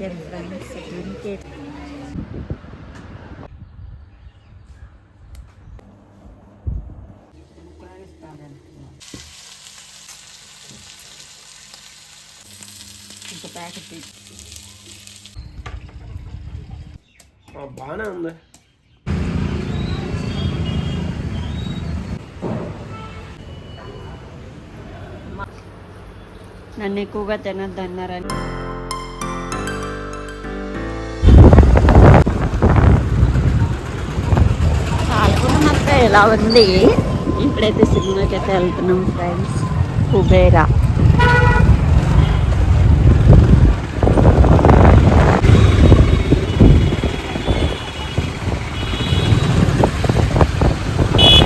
వచ్చారు ఫ్రెండ్స్ గుడికి ఇంకా ప్యాకెట్ బాగానే ఉంది నన్ను ఎక్కువగా తినద్దు అన్నారని పాల్గొనమంతా ఎలా ఉంది? ఇప్పుడైతే సినిమాకి అయితే వెళ్తున్నాం ఫ్రెండ్స్. కుబేరా.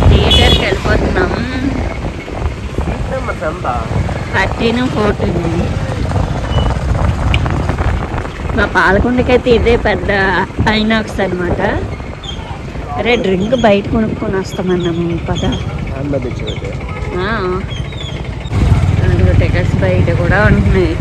థియేటర్కి వెళ్ళిపోతున్నాం. Thirteen fourteen. మా పాలకొండకైతే ఇదే పెద్ద ఐనాక్స్ అనమాట అరే డ్రింక్ బయట కొనుక్కొని వస్తామన్నాము పద. టికెట్స్ బయట కూడా ఉంటున్నాయి.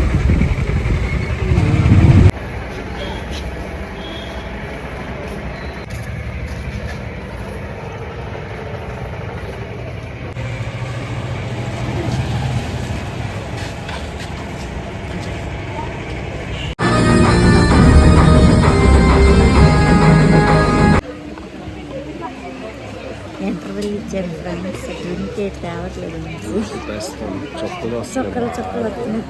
ఇంటర్వ్యూ ఇచ్చారు ఫ్రెండ్స్. దీనికి తేవట్లేదు చొక్కలు చొక్కలు వస్తున్నాయి.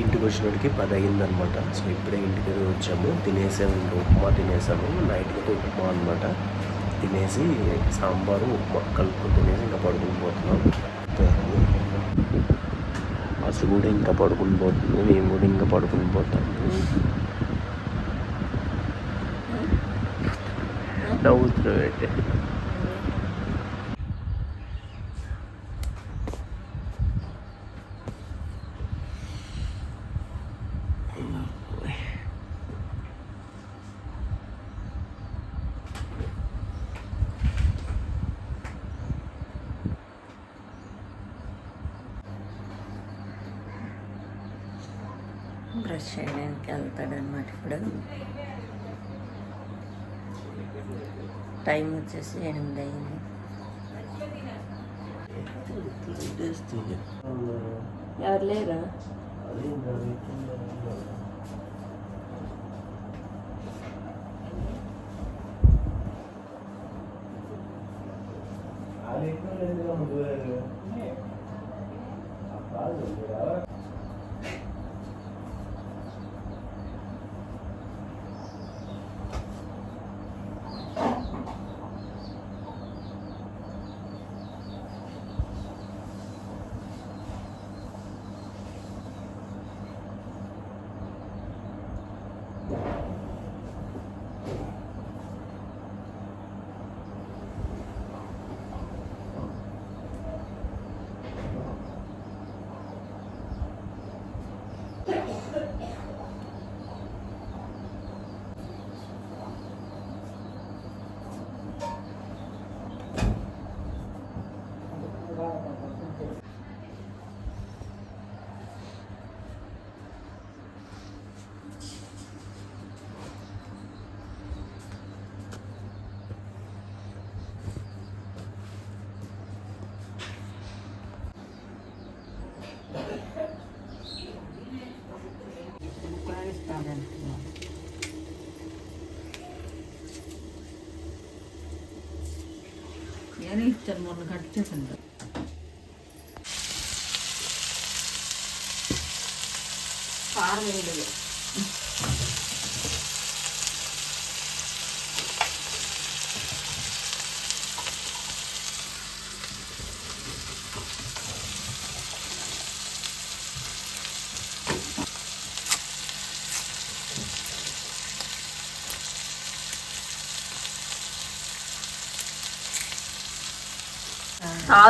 ఇంటికి వచ్చినోడికి పది అయింది అనమాట సో ఇప్పుడే ఇంటికి వచ్చాము. తినేసాము ఉప్మా తినేసాము. నైట్కి ఉప్మా అనమాట తినేసి సాంబారు ఉప్మా కలుపుకొని తినేసి ఇంకా పడుకుని పోతున్నాం. అసలు కూడా ఇంకా పడుకుని పోతుంది. మేము కూడా ఇంకా పడుకుని పోతాము. આપણે ઉતર્યો એટલે టైం వచ్చేసి ఎనిమిది అయింది ఎవరు లేరా. నేనే ఇచ్చాను మొన్న కట్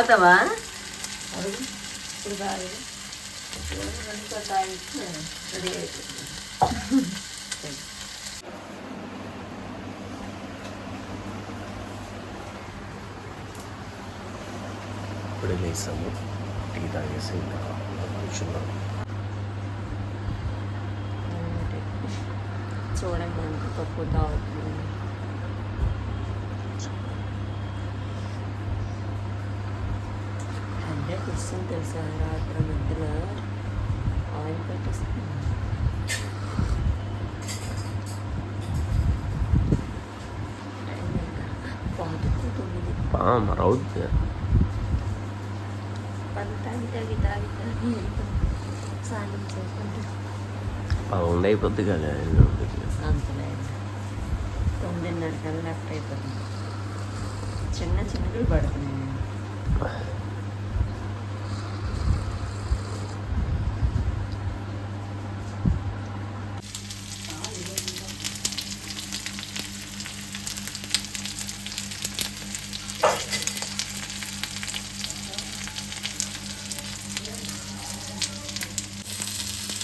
తాగుతావా? ఇప్పుడు లేసాము. టీ తాగేసి ఇంకా కూర్చున్నాం. చూడండి ఎంత తక్కువ తాగుతుంది. కూర్చొని తెలుసా? రాత్రి మధ్యలో ఆయిల్ పెట్టేస్తుంది అవుతుంది పది తాగి తాగి తాగి తాగి స్నానం చేసుకుంటే పదకొండు అయిపోద్ది కదా అంతలేదు తొమ్మిదిన్నర కల్లా లెఫ్ట్ అయిపోతుంది. చిన్న చిన్నలు పడుతున్నాయి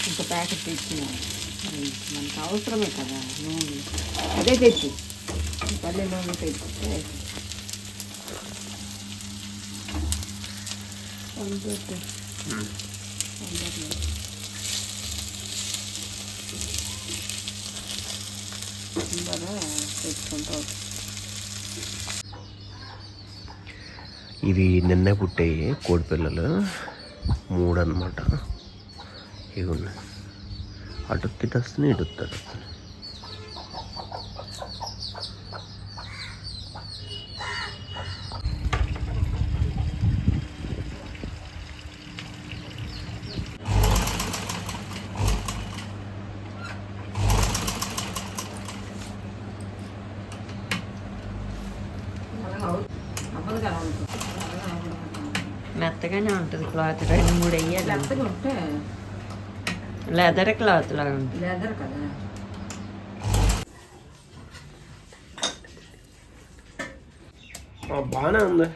ఇంక ప్యాకెట్ తెచ్చిన మనకు అవసరమే కదా నూనె. అదే తెచ్చు పల్లె నూనె తెచ్చితే పంపించు. ఇవి నిన్న పుట్టాయి కోడిపిల్లలు మూడు అనమాట ఇవి ఉన్నాయి. అటు తిట్టొస్తుంది ఇటు తిట్టొస్తుంది అవ్వదు కదా మెత్తగానే ఉంటుంది క్లాత్ రెండు మూడు వేయాలి మెత్తగా ఉంటే లెదర్ క్లాత్ లాగా ఉంటుంది లెదర్ కదా బాగానే ఉంది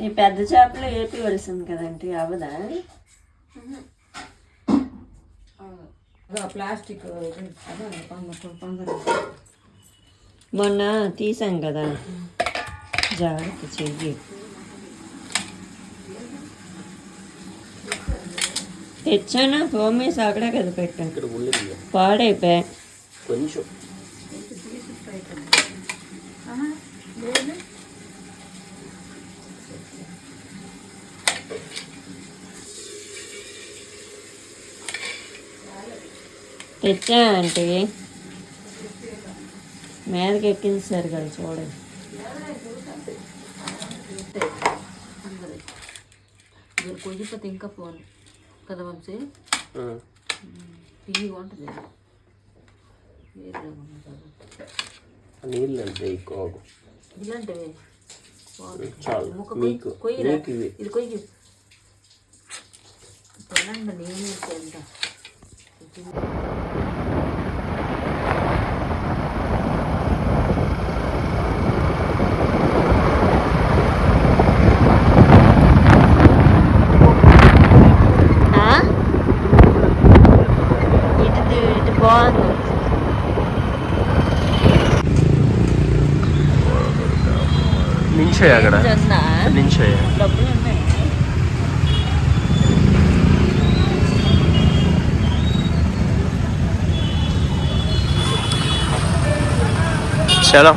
ఈ పెద్ద చేపలు ఏపీ వలసింది కదండి అవదా? ప్లాస్టిక్ మొన్న తీసాం కదా. జాగ్రత్త చెయ్యి తెచ్చాను ఫోన్ వేసి అక్కడే కదా పెట్టాను ఇక్కడ ఉండింది పాడైపోయా కొంచెం తెచ్చా అంటే మీదకి ఎక్కించారు కదా చూడండి అందరు కొయ్యిపోతే ఇంకా పోను కదా వంశీ తీయగా ఉంటుంది. నీళ్ళు అంటే ఎక్కువ ఇలాంటివి బాగుంటాయి. చాలు మీకు కొయ్యిరా? మీకు ఇవి. ఇది కొయ్యి. తినండి నేను ఎంత ఆ? ఇటు ఇటు బాగుంది నించోయ్ అక్కడ? నించోయ్ డబ్బులు ఉన్నాయి చలో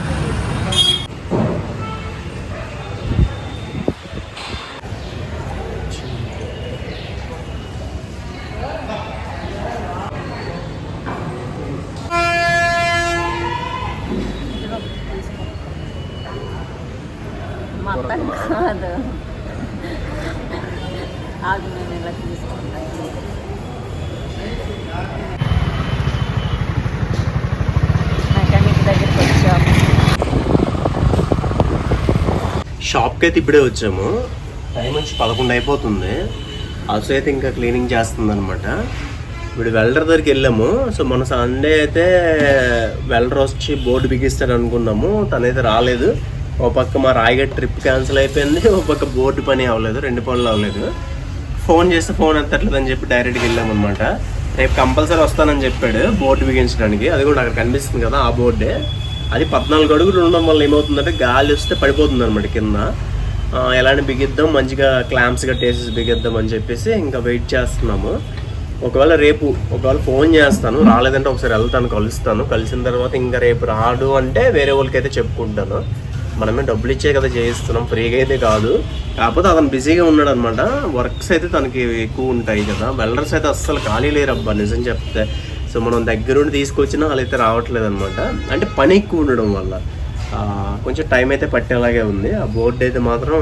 మొత్తం కాదు ఆగు నేను ఇలా తీసుకుంటాను మెకానిక్ దగ్గరికి వచ్చాము షాప్కి అయితే ఇప్పుడే వచ్చాము. టైం వచ్చి పదకొండు అయిపోతుంది. అసలు అయితే ఇంకా క్లీనింగ్ చేస్తుంది అనమాట ఇప్పుడు వెల్డర్ దగ్గరికి వెళ్ళాము. సో మన సండే అయితే వెల్డర్ వచ్చి బోర్డు బిగిస్తాడు అనుకున్నాము తనైతే రాలేదు. ఓ పక్క మా రాయగడ్ ట్రిప్ క్యాన్సిల్ అయిపోయింది. ఓ పక్క బోర్డు పని అవ్వలేదు. రెండు పనులు అవ్వలేదు. ఫోన్ చేస్తే ఫోన్ ఎత్తట్లేదు అని చెప్పి డైరెక్ట్గా వెళ్ళాము అనమాట రేపు కంపల్సరీ వస్తానని చెప్పాడు బోర్డు బిగించడానికి. అది కూడా అక్కడ కనిపిస్తుంది కదా ఆ బోర్డే. అది పద్నాలుగు అడుగులు ఉండడం వల్ల ఏమవుతుందంటే గాలి వస్తే పడిపోతుంది అనమాట కింద ఎలాంటి బిగిద్దాం మంచిగా క్లాంప్స్ కట్టేసి బిగిద్దాం అని చెప్పేసి ఇంకా వెయిట్ చేస్తున్నాము. ఒకవేళ రేపు ఒకవేళ ఫోన్ చేస్తాను రాలేదంటే ఒకసారి వెళ్తాను కలుస్తాను. కలిసిన తర్వాత ఇంకా రేపు రాడు అంటే వేరే వాళ్ళకైతే చెప్పుకుంటాను. మనమే డబ్బులు ఇచ్చే కదా చేయిస్తున్నాం ఫ్రీగా అయితే కాదు. కాకపోతే అతను బిజీగా ఉన్నాడు అనమాట వర్క్స్ అయితే తనకి ఎక్కువ ఉంటాయి కదా. వెల్డర్స్ అయితే అస్సలు ఖాళీ లేరు అబ్బా నిజం చెప్తే. సో మనం దగ్గరుండి తీసుకొచ్చినా వాళ్ళైతే రావట్లేదు అనమాట అంటే పని ఎక్కువ ఉండడం వల్ల. కొంచెం టైం అయితే పట్టేలాగే ఉంది. ఆ బోర్డు అయితే మాత్రం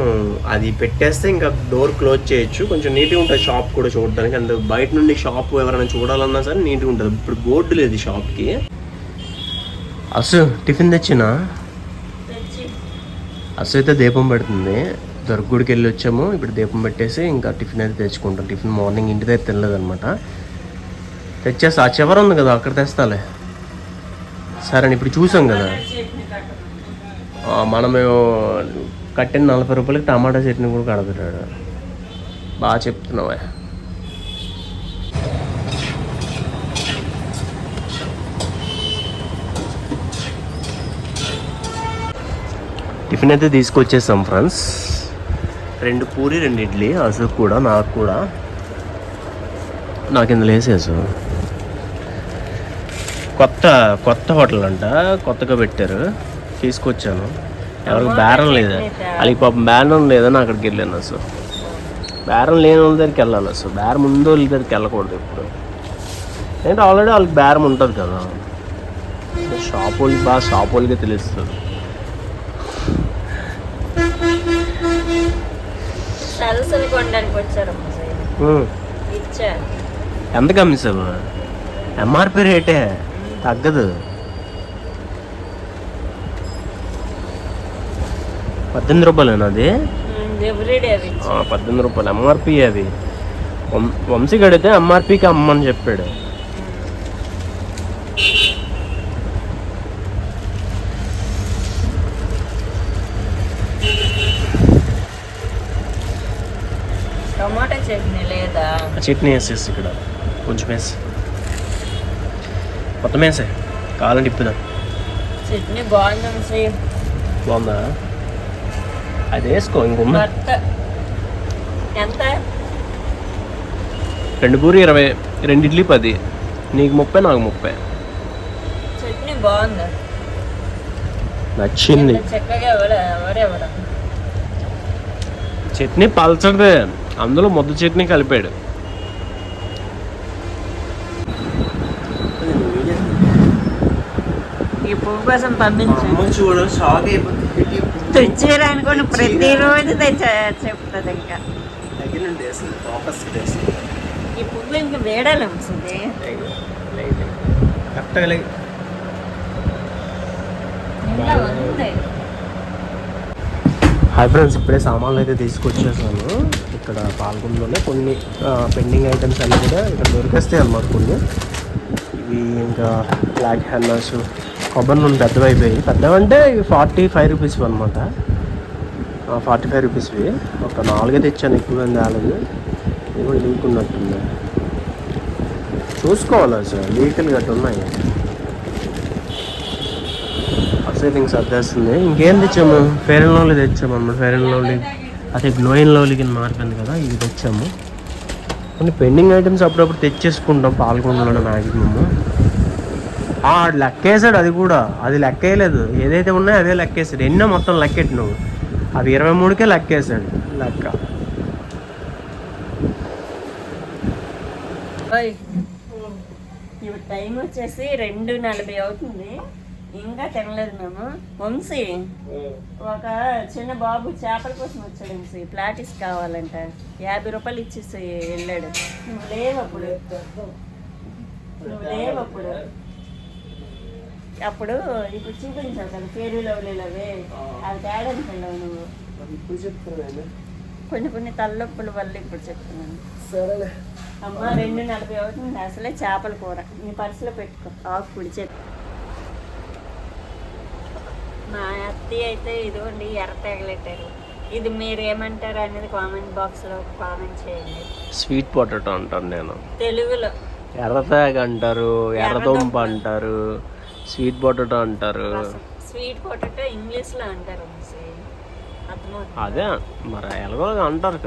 అది పెట్టేస్తే ఇంకా డోర్ క్లోజ్ చేయొచ్చు. కొంచెం నీట్గా ఉంటుంది షాప్ కూడా చూడడానికి. అండ్ బయట నుండి షాప్ ఎవరైనా చూడాలన్నా సరే నీట్గా ఉంటుంది. ఇప్పుడు బోర్డు లేదు షాప్కి. అసలు టిఫిన్ తెచ్చినా? అసలు అయితే దీపం పెడుతుంది. దొరకగుడికి వెళ్ళి వచ్చాము. ఇప్పుడు దీపం పెట్టేసి ఇంకా టిఫిన్ అయితే తెచ్చుకుంటాం. టిఫిన్ మార్నింగ్ ఇంటి దగ్గర తినలేదు అనమాట తెచ్చేస్తా. ఆ చివర ఉంది కదా అక్కడ తెస్తాలే. సరే ఇప్పుడు చూసాం కదా. మనము కట్టిన నలభై రూపాయలకి టమాటా చట్నీ కూడా కడతాడు బాగా చెప్తున్నావా. టిఫిన్ అయితే తీసుకొచ్చేసాం ఫ్రెండ్స్. రెండు పూరి రెండు ఇడ్లీ అసలు కూడా నాకు కూడా. నాకు ఇందులో వేసేసు కొత్త కొత్త హోటల్ అంట కొత్తగా పెట్టారు. తీసుకొచ్చాను. ఎవరికి బేరం లేదా. వాళ్ళకి పాపం బేరం లేదని అక్కడికి వెళ్ళాను అసలు. బేరం లేని వాళ్ళ దగ్గరికి వెళ్ళాలి అసలు. బేరం ముందు వాళ్ళ దగ్గరికి వెళ్ళకూడదు ఇప్పుడు ఏంటంటే ఆల్రెడీ వాళ్ళకి బేరం ఉంటుంది కదా. షాప్ వాళ్ళకి బాగా షాప్ వాళ్ళకే తెలుస్తుంది. ఎంత కమ్మిసావు ఎంఆర్పి రేటే తగ్గదు. పద్దెనిమిది రూపాయలేనా అది? పద్దెనిమిది రూపాయలు ఎంఆర్పి వం- వంశీ గడితే ఎంఆర్పికి అమ్మని చెప్పాడు. చట్నీ వేసేసి ఇక్కడ. కొంచెం వేసి. మొత్తం వేసే కావాలంటే ఇప్పుదాం చట్నీ బాగుంది బాగుందా? అది వేసుకో ఇంకొమ్మ ఎంత? రెండు పూరి ఇరవై రెండు ఇడ్లీ పది. నీకు ముప్పై నాకు ముప్పై. చట్నీ బాగుంది. నచ్చింది. చట్నీ పల్చదే అందులో ముద్ద చట్నీ కలిపాడు ఈ పువ్వు కోసం పంపించు చూడ షాక్ అయిపోతుంది తెచ్చేరా అనుకోండి ప్రతిరోజు తెచ్చా చెప్తుంది ఇంకా. ఈ పువ్వు ఇంకా వేడాలి వస్తుంది హాయ్ ఫ్రెండ్స్ ఇప్పుడే సామాన్లు అయితే తీసుకొచ్చేసాను. ఇక్కడ పాల్గొనలోనే కొన్ని పెండింగ్ ఐటమ్స్ అన్నీ కూడా ఇక్కడ దొరికేస్తాయి అన్నమాట కొన్ని. ఇవి ఇంకా బ్లాక్ హెన్నాస్ కొబ్బరి నూనె పెద్దవి అయిపోయాయి పెద్దవంటే అంటే ఫార్టీ ఫైవ్ రూపీస్ అనమాట ఫార్టీ ఫైవ్ రూపీస్వి ఒక నాలుగే తెచ్చాను ఎక్కువ ఏం తేలేదు. ఇవి కూడా లీక్ ఉన్నట్టుంది చూసుకోవాలి సార్? లీకులు గట్ట ఉన్నాయి. అసలు థింగ్స్ సర్దేస్తుంది. ఇంకేం తెచ్చాము? ఫెయిర్ అండ్ లవ్లీ తెచ్చాము అన్నమాట. Fair and lovely. అదే గ్లోయిన్ లవ్లీ కింద మారిపోయింది కదా ఇవి తెచ్చాము. కొన్ని పెండింగ్ ఐటమ్స్ అప్పుడప్పుడు తెచ్చేసుకుంటాం పాల్గొండలోనే మ్యాక్సిమమ్ లెక్కేసాడు అది కూడా. అది లెక్కేయలేదు. ఏదైతే ఉన్నాయో అదే లెక్కేసాడు ఎన్నో మొత్తం లెక్కెట్టు నువ్వు అవి ఇరవై మూడుకే లెక్కేసాడు లెక్క. టైం వచ్చేసి రెండు నలభై అవుతుంది. ఇంకా తినలేదు మేము. వంశీ ఒక చిన్న బాబు చేపల కోసం వచ్చాడు వంశీ. ప్లాటిస్ కావాలంట. యాభై రూపాయలు ఇచ్చేసి వెళ్ళాడు. నువ్వు లేవు అప్పుడు నువ్వు లేవు అప్పుడు అప్పుడు ఇప్పుడు చూపించావు కదా పేరు లవ్లీలవే అవి వెళ్ళావు నువ్వు ఇప్పుడు చెప్తున్నాను కొన్ని కొన్ని తలనొప్పుల వల్ల ఇప్పుడు చెప్తున్నాను. సరేలే. అమ్మ రెండు నలభై అవుతుంది అసలే చేపల కూర. నీ పర్సులో పెట్టుకో. ఆకు పొడి చెప్పు మా అత్తయ్య అయితే ఇదిగోండి ఎర్ర తగలెట్టారు. ఇది మీరు ఏమంటారు అనేది కామెంట్ బాక్స్లో కామెంట్ చేయండి. స్వీట్ పొటాటో అంటాను నేను. తెలుగులో. ఎర్రతాగ అంటారు ఎర్రదుంప అంటారు. స్వీట్ పొటాటో అంటారు. స్వీట్ పొటాటో ఇంగ్లీష్లో అంటారు వంశీ. అర్థమవుతుంది? అదే మరి ఎలాగో అంటారు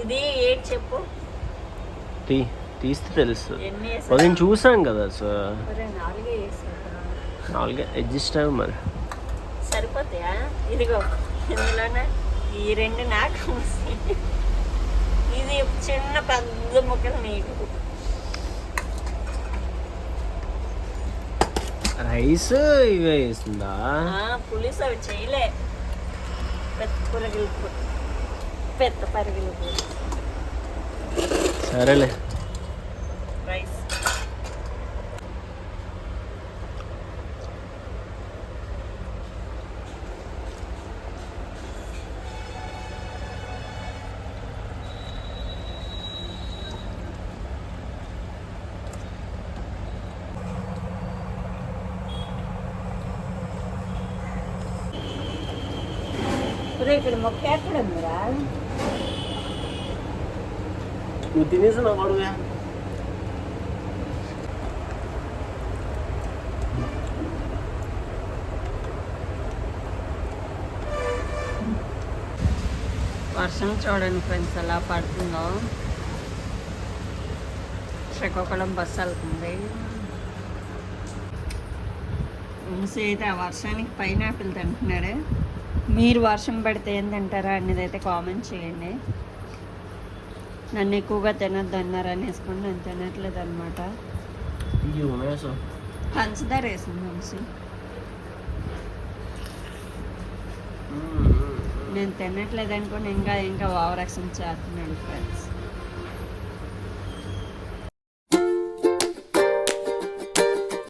ఇది ఏంటి చెప్పు? తీ తీస్తే తెలుసు. నేను చూసాం కదా సార్ నాలుగే అడ్జస్ట్ అయ్యి మరి. సరిపోతాయా? ఇదిగో ఇందులోనే ఈ రెండు నాకు. ఇది చిన్న పెద్ద ముక్కలు నీకు. రైస్ ఇవే వేసిందా ఆ, పులుసు అవి చేయలే పెద్ద పురగిలు పెద్ద పరుగులు సరేలే రైస్ ఇప్పుడు ఇక్కడ మొక్క ఎక్కడ ఉందిరా నువ్వు తినేసి నాకు అడుగుయా వర్షం చూడండి ఫ్రెండ్స్ ఎలా పడుతుందో. శ్రీకాకుళం బస్సు వెళ్తుంది. ఆ వర్షానికి పైనాపిల్ తింటున్నాడు మీరు వర్షం పడితే ఏం తింటారా అనేది అయితే కామెంట్ చేయండి. నన్ను ఎక్కువగా తినద్దు అన్నారు అనేసుకొని నేను తినట్లేదు అనమాట పంచదార వేసింది వంశీ. నేను తినట్లేదు అనుకోని ఇంకా ఇంకా ఓవర్ యాక్షన్ చేస్తున్నాడు ఫ్రెండ్స్